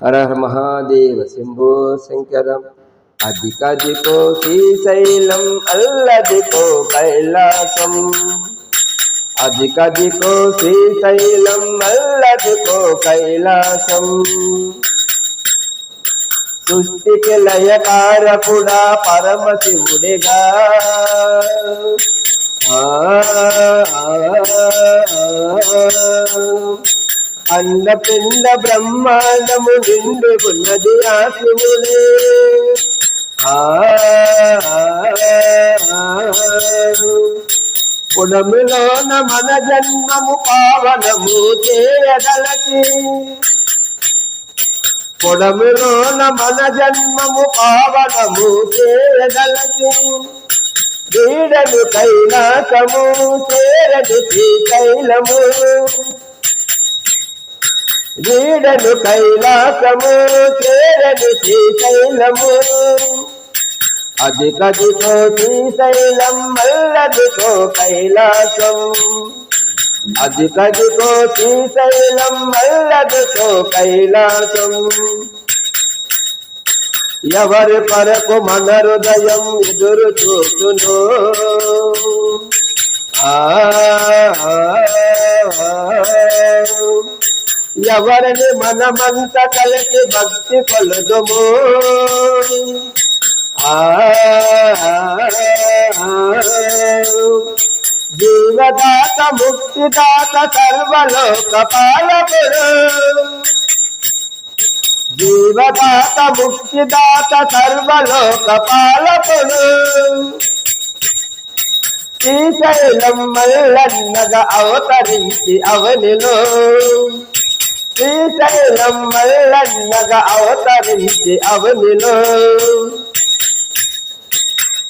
హర హర మహాదేవ శంభో శంకరం అధికదికో శ్రీశైలం అల్లదికో కైలాసం అధికదికో శ్రీశైలం అల్లదికో కైలాసం సృష్టికి లయకారకుడా పరమశివుడిగా ఆ, ఆ, ఆ, బ్రహ్మాండము నిండి ఉన్నది ఆత్ములే ఆ, మన జన్మము పావనము చేయగలకి పొడములోన మన జన్మము పావనము చేయగలకి క్రీడలు కైలాసము చేరదు శ్రీశైలము వీడను కైలాసము చేరను శ్రీశైలము. అధికదితో శ్రీశైలం మల్లదితో కైలాసం. అధికదితో శ్రీశైలం మల్లదితో కైలాసం. ఎవరి కొరకు మన హృదయం ఎదురు చూస్తును ఆ, ఎవరిని మనమంత కలిసి భక్తి కొలదుము? జీవదాత ముక్తిదాత సర్వలోక పాలకుడు. జీవదాత ముక్తిదాత సర్వలోక పాలకుడు. శ్రీశైలం మల్లన్నగా అవతరించి అవనిలో శ్రీశైలం మల్లన్నగా అవతరించి అవనిలో.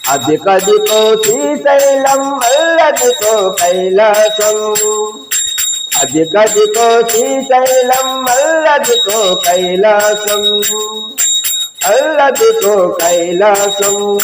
అధికదికో శ్రీశైలం మల్లదికో కైలాసం. అధికదికో శ్రీశైలం మల్లదికో కైలాసం. అల్లదికో కైలాసం.